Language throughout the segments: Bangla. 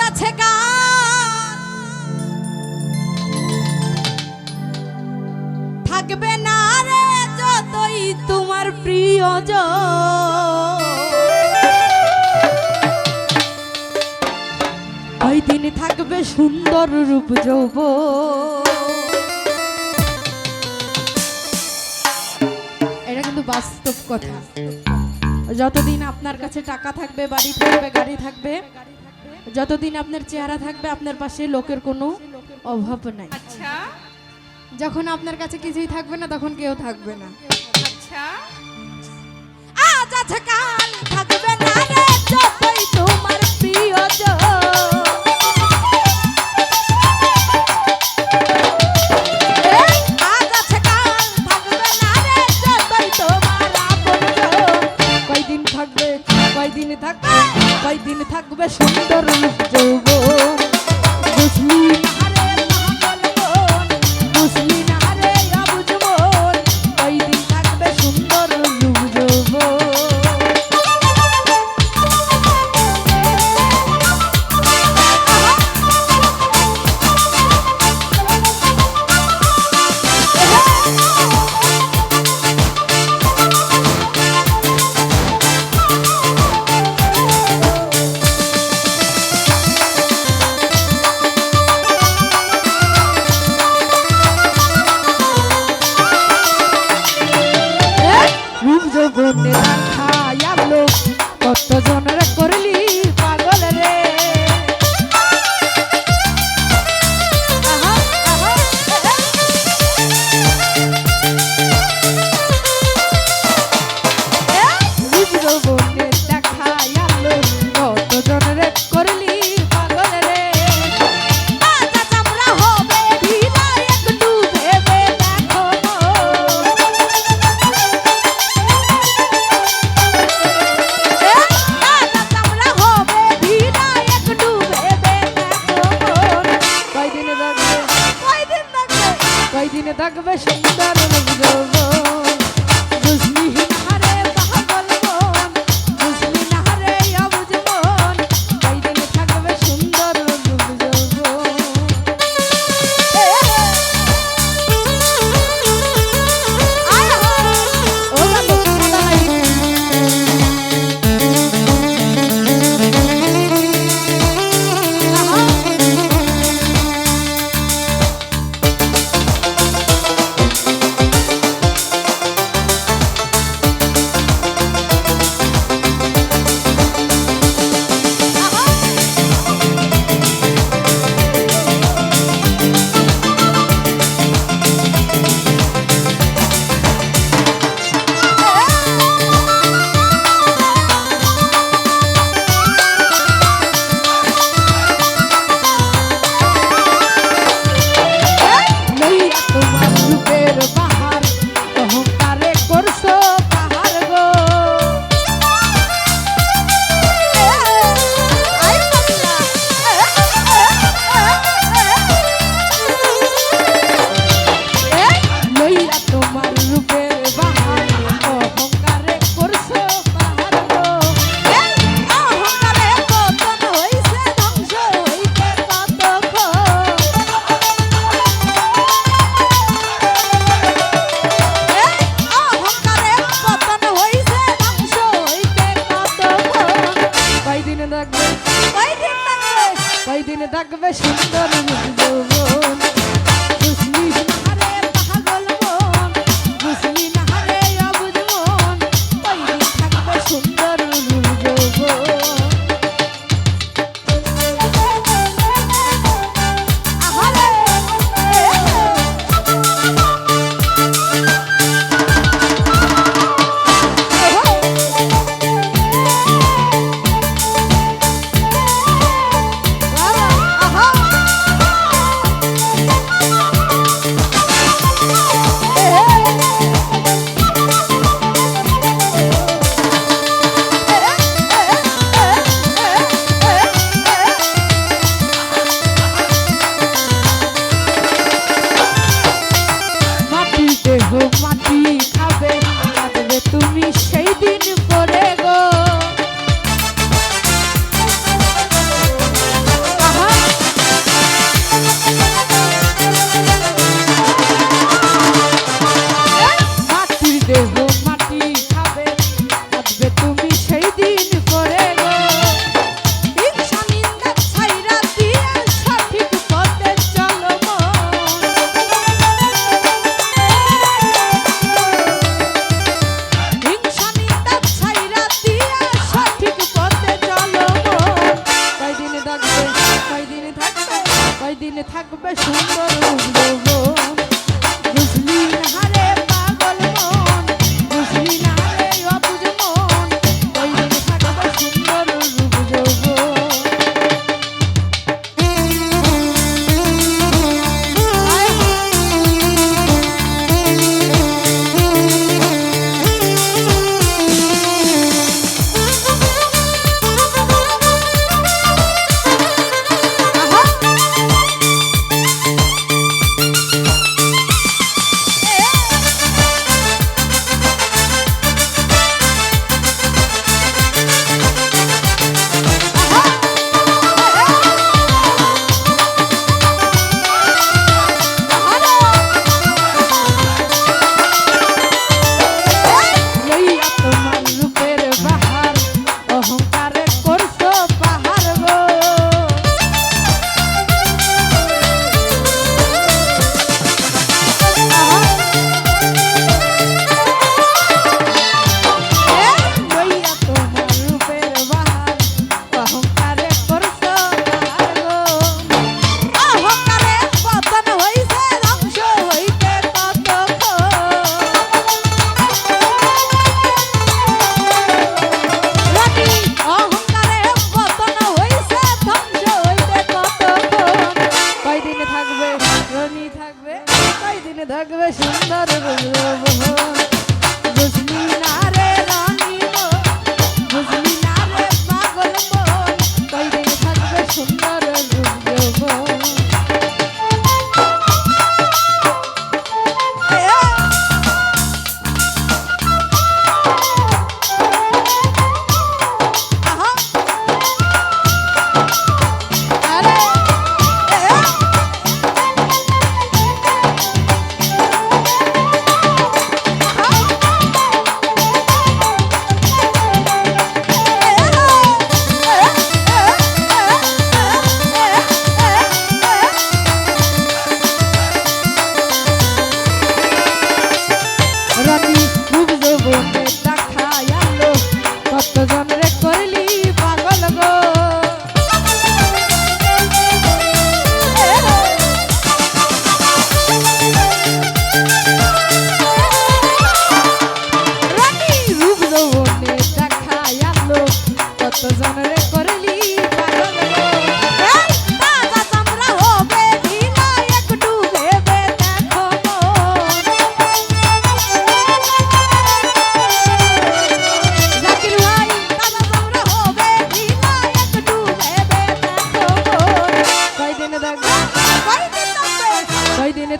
যাচ্ছে থাকবে না রে যতই তোমার প্রিয়জন। ওই দিন থাকবে সুন্দর রূপ যৌব। এটা কিন্তু বাস্তব কথা। যতদিন আপনার কাছে টাকা থাকবে, বাড়ি থাকবে, গাড়ি থাকবে যতদিন আপনার চেহারা থাকবে আপনার পাশে লোকের কোনো অভাব নাই। আচ্ছা। যখন আপনার কাছে কিছুই থাকবে না তখন কেউ থাকবে না। আচ্ছা। আজ আছে কাল থাকবে না রে যতই তো তো জনের করলি থাকবে সুন্দর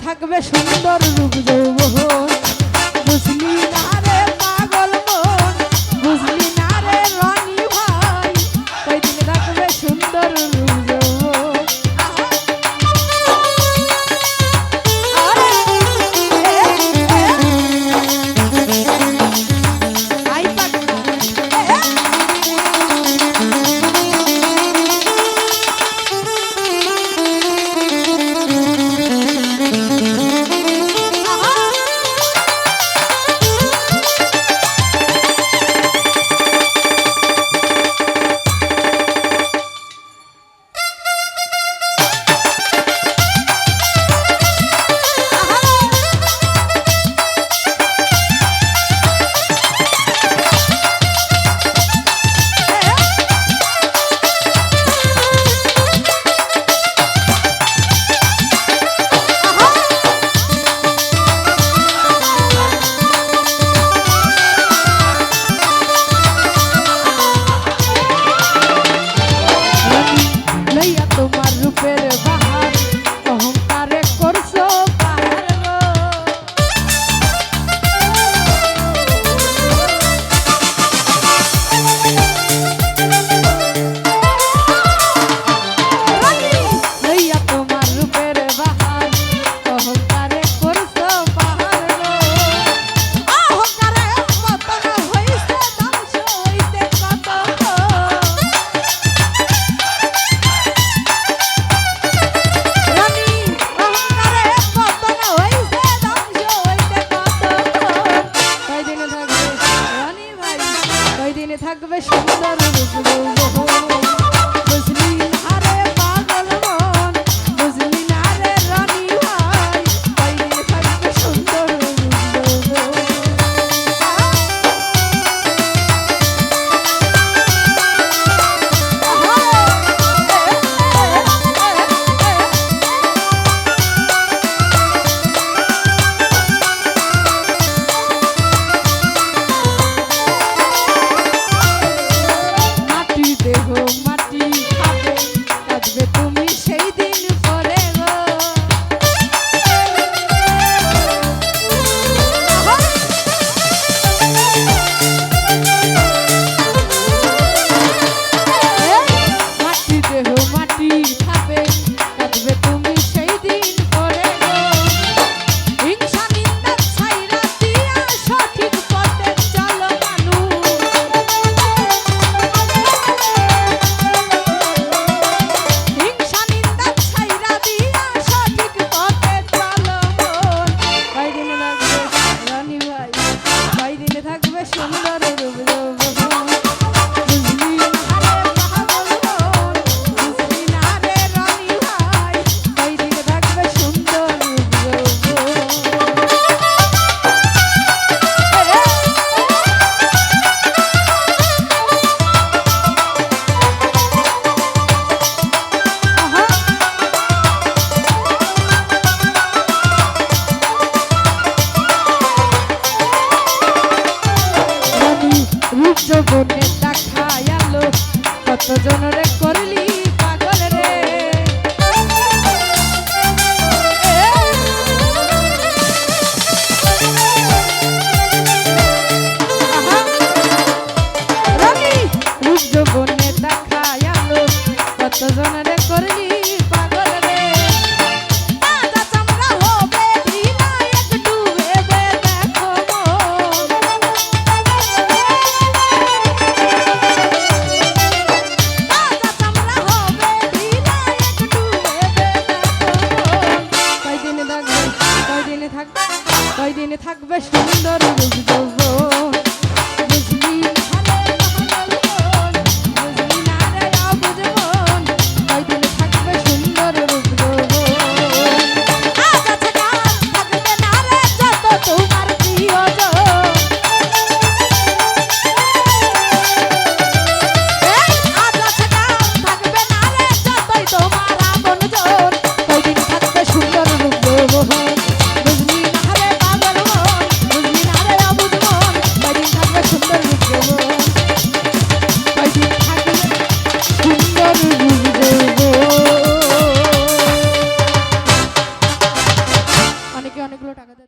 থাকবে সুন্দর রূপ যৌবন। রূপের বাহার